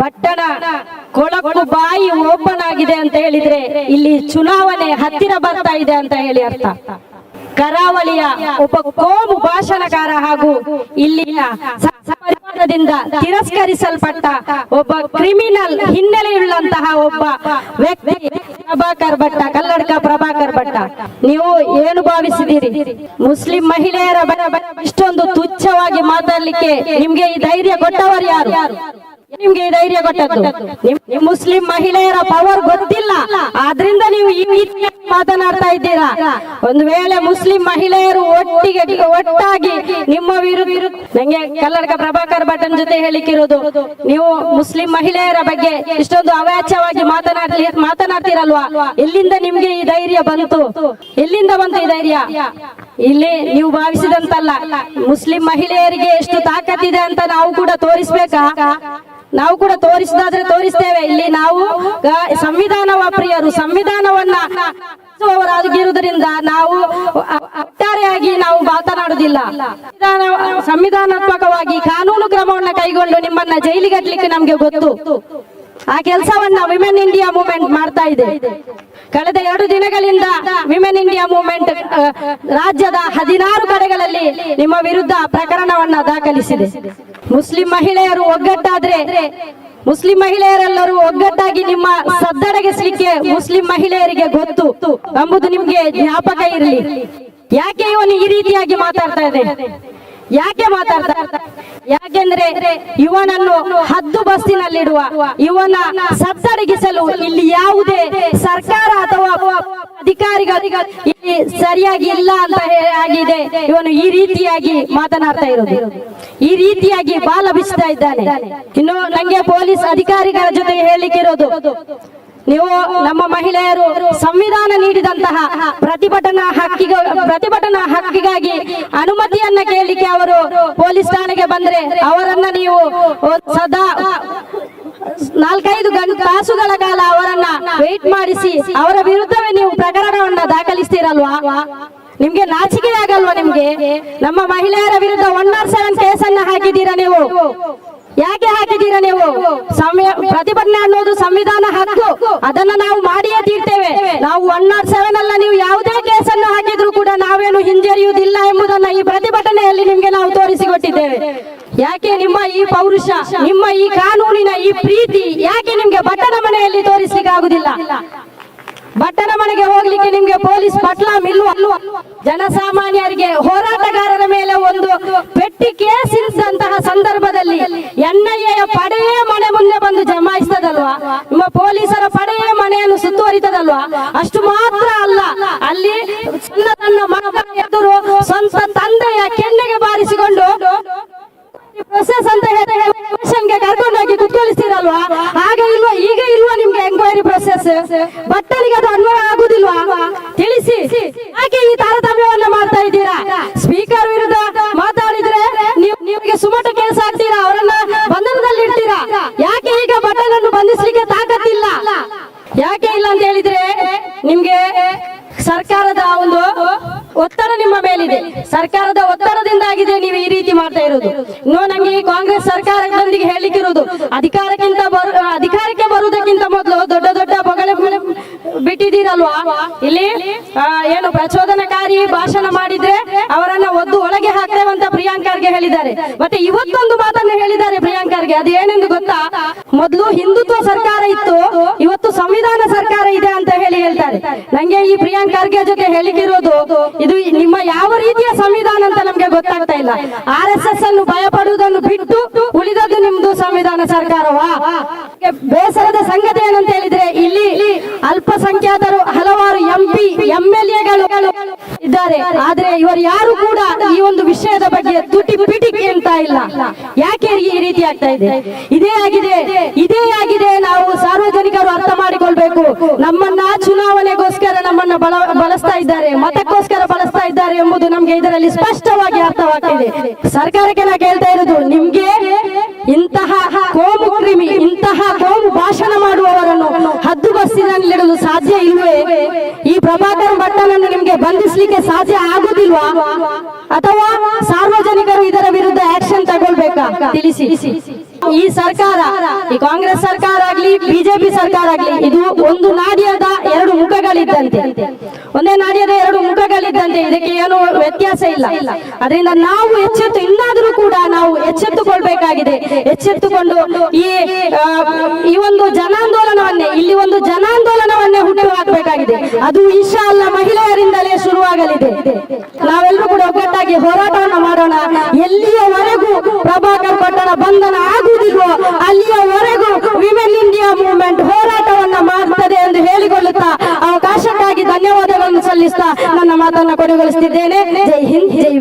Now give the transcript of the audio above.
ಬಟ್ಟಣ ಕೊಳಕು ಬಾಯಿ ಓಪನ್ ಆಗಿದೆ ಅಂತ ಹೇಳಿದ್ರೆ ಇಲ್ಲಿ ಚುನಾವಣೆ ಹತ್ತಿರ ಬರ್ತಾ ಇದೆ ಅಂತ ಹೇಳಿ ಅರ್ಥ. ಕರಾವಳಿಯ ಒಬ್ಬ ಕೋಮು ಭಾಷಣಕಾರ ಹಾಗೂ ಇಲ್ಲಿನ ಸಮಾಜದಿಂದ ತಿರಸ್ಕರಿಸಲ್ಪಟ್ಟ ಒಬ್ಬ ಕ್ರಿಮಿನಲ್ ಹಿನ್ನೆಲೆಯುಳ್ಳಂತಹ ಒಬ್ಬ ವ್ಯಕ್ತಿ ಪ್ರಭಾಕರ್ ಭಟ್ಟ ಕಲ್ಲಡ್ಕ ಪ್ರಭಾಕರ್ ಭಟ್ಟ. ನೀವು ಏನು ಭಾವಿಸಿದಿರಿ ಮುಸ್ಲಿಂ ಮಹಿಳೆಯರ ಇಷ್ಟೊಂದು ತುಚ್ಛವಾಗಿ ಮಾತಾಡ್ಲಿಕ್ಕೆ ನಿಮ್ಗೆ ಈ ಧೈರ್ಯ ಕೊಟ್ಟವರು ಯಾರು? ನಿಮ್ಗೆ ಧೈರ್ಯ ಕೊಟ್ಟದ್ದು ನಿಮ್ ಮುಸ್ಲಿಂ ಮಹಿಳೆಯರ ಪವರ್ ಗೊತ್ತಿಲ್ಲ. ಆದ್ರಿಂದ ನೀವು ಈ ರೀತಿ ಮಾತನಾಡ್ತಾ ಇದ್ದೀರಾ? ಒಂದು ವೇಳೆ ಮುಸ್ಲಿಂ ಮಹಿಳೆಯರು ಒಟ್ಟಿಗೆ ಒಟ್ಟಾಗಿ ನಿಮ್ಮ ವಿರುದ್ಧ ನಂಗೆ ಕಲ್ಲಡ್ಕ ಪ್ರಭಾಕರ್ ಭಟನ್ ಜೊತೆ ಹೇಳಿಕ್ಕಿರೋದು, ನೀವು ಮುಸ್ಲಿಂ ಮಹಿಳೆಯರ ಬಗ್ಗೆ ಇಷ್ಟೊಂದು ಅವಾಚ್ಯವಾಗಿ ಮಾತನಾಡ್ಲಿ, ಮಾತನಾಡ್ತೀರಲ್ವಾ? ಎಲ್ಲಿಂದ ನಿಮ್ಗೆ ಈ ಧೈರ್ಯ ಬಂತು? ಎಲ್ಲಿಂದ ಬಂತು ಈ ಧೈರ್ಯ? ಇಲ್ಲಿ ನೀವು ಭಾವಿಸಿದಂತಲ್ಲ, ಮುಸ್ಲಿಂ ಮಹಿಳೆಯರಿಗೆ ಎಷ್ಟು ತಾಕತ್ತಿದೆ ಅಂತ ನಾವು ಕೂಡ ತೋರಿಸ್ಬೇಕಾ? ನಾವು ಕೂಡ ತೋರಿಸದಾದ್ರೆ ತೋರಿಸ್ತೇವೆ. ಇಲ್ಲಿ ನಾವು ಸಂವಿಧಾನ ಪ್ರಿಯರು. ಸಂವಿಧಾನವನ್ನ ಆಗಿರುವುದರಿಂದ ನಾವು ಒಟ್ಟಾರೆಯಾಗಿ ನಾವು ಮಾತನಾಡುವುದಿಲ್ಲ. ಸಂವಿಧಾನಾತ್ಮಕವಾಗಿ ಕಾನೂನು ಕ್ರಮವನ್ನು ಕೈಗೊಂಡು ನಿಮ್ಮನ್ನ ಜೈಲಿಗೆ ಕಟ್ಟಲಿಕ್ಕೆ ನಮ್ಗೆ ಗೊತ್ತು. ಆ ಕೆಲಸವನ್ನ ವಿಮೆನ್ ಇಂಡಿಯಾ ಮೂವ್ಮೆಂಟ್ ಮಾಡ್ತಾ ಇದೆ. ಕಳೆದ ಎರಡು ದಿನಗಳಿಂದ ವಿಮೆನ್ ಇಂಡಿಯಾ ಮೂವ್ಮೆಂಟ್ ರಾಜ್ಯದ ಹದಿನಾರು ಕಡೆಗಳಲ್ಲಿ ನಿಮ್ಮ ವಿರುದ್ಧ ಪ್ರಕರಣವನ್ನ ದಾಖಲಿಸಿದೆ. ಮುಸ್ಲಿಂ ಮಹಿಳೆಯರು ಒಗ್ಗಟ್ಟಾದ್ರೆ, ಮುಸ್ಲಿಂ ಮಹಿಳೆಯರೆಲ್ಲರೂ ಒಗ್ಗಟ್ಟಾಗಿ ನಿಮ್ಮ ಸದ್ದಡಗಿಸ್ಲಿಕ್ಕೆ ಮುಸ್ಲಿಂ ಮಹಿಳೆಯರಿಗೆ ಗೊತ್ತು ಎಂಬುದು ನಿಮ್ಗೆ ಜ್ಞಾಪಕ ಇರಲಿ. ಯಾಕೆ ಇವನು ಈ ರೀತಿಯಾಗಿ ಮಾತಾಡ್ತಾ ಇದೆ ಯಾಕೆ ಮಾತಾಡ್ತಾ ಯಾಕೆಂದ್ರೆ ಇವನನ್ನು ಹದ್ದು ಬಸ್ಸಿನಲ್ಲಿಡುವ, ಇವನ ಸದ್ದಡಗಿಸಲು ಇಲ್ಲಿ ಯಾವುದೇ ಸರ್ಕಾರ ಅಥವಾ ಅಧಿಕಾರಿಗಳಿಗೆ ಇಲ್ಲಿ ಸರಿಯಾಗಿ ಇಲ್ಲ ಅಂತ ಆಗಿದೆ. ಇವನು ಈ ರೀತಿಯಾಗಿ ಮಾತನಾಡ್ತಾ ಇರೋದು. ಈ ರೀತಿಯಾಗಿ ಬಾಲ ಬಿಚ್ತಾ ಇದ್ದಾನೆ. ಇನ್ನು ನಂಗೆ ಪೊಲೀಸ್ ಅಧಿಕಾರಿಗಳ ಜೊತೆ ಇರೋದು. ನೀವು ನಮ್ಮ ಮಹಿಳೆಯರು ಸಂವಿಧಾನ ನೀಡಿದಂತಹ ಪ್ರತಿಭಟನಾ ಹಕ್ಕಿಗ, ಪ್ರತಿಭಟನಾ ಹಕ್ಕಿಗಾಗಿ ಅನುಮತಿಯನ್ನ ಕೇಳಲಿಕ್ಕೆ ಅವರು ಪೊಲೀಸ್ ಠಾಣೆಗೆ ಬಂದ್ರೆ ಅವರನ್ನ ನೀವು ಸದಾ ನಾಲ್ಕೈದು ಗಂಟೆ ತಾಸುಗಳ ಕಾಲ ಅವರನ್ನ ವೇಟ್ ಮಾಡಿಸಿ, ಅವರ ವಿರುದ್ಧವೇ ನೀವು ಪ್ರಕರಣವನ್ನ ದಾಖಲಿಸ್ತೀರಲ್ವಾ? ನಿಮ್ಗೆ ನಾಚಿಕೆ ಆಗಲ್ವಾ ನಿಮ್ಗೆ? ನಮ್ಮ ಮಹಿಳೆಯರ ವಿರುದ್ಧ ಒನ್ ನಾಟ್ ಸೆವೆನ್ ಕೇಸನ್ನ ಹಾಕಿದ್ದೀರಾ ನೀವು? ಯಾಕೆ ಹಾಕಿದ್ದೀರಾ ನೀವು? ಪ್ರತಿಭಟನೆ ಅನ್ನೋದು ಸಂವಿಧಾನ ಹಕ್ಕು. ಅದನ್ನ ನಾವು ಮಾಡಿಯೇ ತೀರ್ತೇವೆ. ನಾವು ಒನ್ ನಾಟ್ ಸೆವೆನ್ ಅಲ್ಲ, ನೀವು ಯಾವುದೇ ಯಾಕೆ ನಿಮ್ಮ ಈ ಪೌರುಷ, ನಿಮ್ಮ ಈ ಕಾನೂನಿನ ಈ ಪ್ರೀತಿ ಯಾಕೆ ನಿಮ್ಗೆ ಬಟ್ಟನ ಮನೆಯಲ್ಲಿ ತೋರಿಸ್ಲಿಕ್ಕೆ ಆಗುದಿಲ್ಲ? ಬಟ್ಟನ ಮನೆಗೆ ಹೋಗ್ಲಿಕ್ಕೆ ನಿಮ್ಗೆ ಪೊಲೀಸ್ ಪಟ್ಲಾಮ್ ಇಲ್ವಾ ಜನಸಾಮಾನ್ಯರಿಗೆ ಹೋರಾಟಗಾರರ ಮೇಲೆ ಒಂದು ಪೆಟ್ಟಿ ಕೇಸ್ ಇದ್ದಂತಹ ಸಂದರ್ಭದಲ್ಲಿ ಎನ್ಐಎಯ ಪಡೆಯೇ ಮನೆ ಮುಂದೆ ಬಂದು ಜಮಾಯಿಸ್ತದಲ್ವಾ? ನಿಮ್ಮ ಪೊಲೀಸರ ಪಡೆಯೇ ಮನೆಯನ್ನು ಸುತ್ತುವರಿತದಲ್ವಾ? ಅಷ್ಟು ಮಾತ್ರ ಅಲ್ಲ, ಅಲ್ಲಿ ಸ್ವಂತ ತಂದೆಯ ಪ್ರೊಸೆಸ್ ಅಂತ ಹೇಳಿ ಕರ್ಕೊಂಡೋಗಿ ಕುತ್ಕೊಳಿಸ್ತೀರಲ್ವಾ ಆಗ ಇಲ್ವಾ? ಈಗ ಇಲ್ವಾ ನಿಮ್ಗೆ ಎಂಕ್ವೈರಿ ಪ್ರೊಸೆಸ್ ಬಟ್ಟಲಿಗೆ ಅದು ಅನ್ವಯ ಆಗುದಿಲ್ವಾ? ತಿಳಿಸಿ. ಯಾಕೆ ಈ ತಾರತಮ್ಯವನ್ನ ಮಾಡ್ತಾ ಇದ್ದೀರಾ? ಸ್ಪೀಕರ್ ವಿರುದ್ಧ ಮಾತಾಡಿದ್ರೆ ನಿಮಗೆ ಸುಮಟ ಕೇಸ್ ಹಾಕ್ತೀರಾ ಅವರನ್ನ ಬಂಧನದಲ್ಲಿ ಇಡ್ತೀರಾ ಯಾಕೆ ಈಗ ಬಟ್ಟಲನ್ನು ಬಂಧಿಸ್ಲಿಕ್ಕೆ ತಾಕತ್ತಿಲ್ಲ ಯಾಕೆ ಇಲ್ಲ ಅಂತ ಹೇಳಿದ್ರೆ ನಿಮ್ಗೆ ಸರ್ಕಾರದ ಒಂದು ಒತ್ತಡ ನಿಮ್ಮ ಮೇಲಿದೆ. ಸರ್ಕಾರದ ಒತ್ತಡದಿಂದಾಗಿದೆ ನೀವು ಈ ರೀತಿ ಮಾಡ್ತಾ ಇರೋದು. ಇನ್ನು ನಮಗೆ ಕಾಂಗ್ರೆಸ್ ಸರ್ಕಾರದೊಂದಿಗೆ ಹೇಳಿಕ್ಕಿರೋದು ಅಧಿಕಾರಕ್ಕಿಂತ ಅಧಿಕಾರಕ್ಕೆ ಬರುವುದಕ್ಕಿಂತ ಮೊದಲು ದೊಡ್ಡ ದೊಡ್ಡ ಬಗಳೆ ಬಿಟ್ಟಿದ್ದೀರಲ್ವಾ? ಇಲ್ಲಿ ಏನು ಪ್ರಚೋದನಕಾರಿ ಭಾಷಣ ಮಾಡಿದ್ರೆ ಅವರನ್ನ ಒದ್ದು ಒಳಗೆ ಹಾಕ್ತೇವಂತ ಪ್ರಿಯಾಂಕರ್ಗೆ ಹೇಳಿದ್ದಾರೆ. ಮತ್ತೆ ಇವತ್ತೊಂದು ಮಾತನ್ನು ಹೇಳಿದ್ದಾರೆ ಪ್ರಿಯಾಂಕರ್ಗೆ ಅದು ಏನೆಂದು ಗೊತ್ತಾ? ಮೊದಲು ಹಿಂದುತ್ವ ಸರ್ಕಾರ ಇತ್ತು, ಇವತ್ತು ಸಂವಿಧಾನ ಸರ್ಕಾರ ಇದೆ ಅಂತ ಹೇಳ್ತಾರೆ. ನಂಗೆ ಈ ಪ್ರಿಯಾಂಕ್ ಖರ್ಗೆ ಜೊತೆ ಹೇಳಿಕಿರೋದು ಇದು ನಿಮ್ಮ ಯಾವ ರೀತಿಯ ಸಂವಿಧಾನ ಅಂತ ನಮ್ಗೆ ಗೊತ್ತಾಗ್ತಾ ಇಲ್ಲ. ಆರ್ ಎಸ್ ಎಸ್ ಅನ್ನು ಭಯಪಡುವುದನ್ನು ಬಿಟ್ಟು ಉಳಿದದ್ದು ನಿಮ್ದು ಸಂವಿಧಾನ ಸರ್ಕಾರವಾ? ಬೇಸರದ ಸಂಗತಿ ಏನಂತ ಹೇಳಿದ್ರೆ, ಇಲ್ಲಿ ಅಲ್ಪಸಂಖ್ಯಾತರು ಹಲವಾರು ಎಂಪಿ, ಎಂಎಲ್ಎಗಳು ಎಲ್ ಎಗಳು ಇದ್ದಾರೆ. ಆದ್ರೆ ಇವರು ಯಾರು ಕೂಡ ಈ ಒಂದು ವಿಷಯದ ಬಗ್ಗೆ ತುಟಿ ಪಿಟಿಕೆ ಅಂತ ಇಲ್ಲ. ಯಾಕೆ ಈ ರೀತಿ ಆಗ್ತಾ ಇದೆ? ಇದೇ ಆಗಿದೆ ಇದೇ ಆಗಿದೆ ನಾವು ಸಾರ್ವಜನಿಕರು ಅರ್ಥ ಮಾಡಿಕೊಳ್ಬೇಕು. ನಮ್ಮನ್ನ ಬಳಸ್ತಾ ಇದ್ದಾರೆ, ಮತಕ್ಕೋಸ್ಕರ ಬಳಸ್ತಾ ಇದ್ದಾರೆ ಎಂಬುದು ನಮ್ಗೆ ಇದರಲ್ಲಿ ಸ್ಪಷ್ಟವಾಗಿ ಅರ್ಥವಾಗ್ತಿದೆ. ಸರ್ಕಾರಕ್ಕೆ ನಾ ಕೇಳ್ತಾ ಇರೋದು, ನಿಮ್ಗೆ ಇಂತಹ ಕೋಮು ಕ್ರಿಮಿ, ಇಂತಹ ಕೋಮು ಭಾಷಣ ಮಾಡುವವರನ್ನು ಹದ್ದು ಬಸ್ಸಿನಲ್ಲಿಡಲು ಸಾಧ್ಯ ಇಲ್ವೇ? ಈ ಪ್ರಭಾಕರ ಭಟ್ಟನನ್ನು ನಿಮ್ಗೆ ಬಂಧಿಸ್ಲಿಕ್ಕೆ ಸಾಧ್ಯ ಆಗುದಿಲ್ವಾ? ಅಥವಾ ಸಾರ್ವಜನಿಕರು ಇದರ ವಿರುದ್ಧ ಆಕ್ಷನ್ ತಗೊಳ್ಬೇಕಾ? ತಿಳಿಸಿ. ಈ ಸರ್ಕಾರ, ಈ ಕಾಂಗ್ರೆಸ್ ಸರ್ಕಾರ ಆಗ್ಲಿ, ಬಿಜೆಪಿ ಸರ್ಕಾರ ಆಗ್ಲಿ, ಇದು ಒಂದು ನಾಡಿಯಾದ ಎರಡು ಮುಖಗಳಿದ್ದಂತೆ. ಒಂದೇ ನಾಡಿಯದೇ ಎರಡು ಮುಖಗಳಿದ್ದಂತೆ, ಇದಕ್ಕೆ ಏನು ವ್ಯತ್ಯಾಸ ಇಲ್ಲ. ಅದರಿಂದ ನಾವು ಎಚ್ಚೆತ್ತು, ಇನ್ನಾದರೂ ಕೂಡ ನಾವು ಎಚ್ಚೆತ್ತುಕೊಳ್ಬೇಕಾಗಿದೆ. ಎಚ್ಚೆತ್ತುಕೊಂಡು ಈ ಈ ಒಂದು ಜನಾಂದೋಲನವನ್ನೇ, ಇಲ್ಲಿ ಒಂದು ಜನಾಂದೋಲನವನ್ನೇ ಹುಟ್ಟು ಹಾಕಬೇಕಾಗಿದೆ. ಅದು ಇಶಾ ಅಲ್ಲ ನನ್ನ ಮಾತನ್ನ ಕೊನೆಗೊಳಿಸುತ್ತಿದ್ದೇನೆ. ಜೈ ಹಿಂದ್ ಜೈ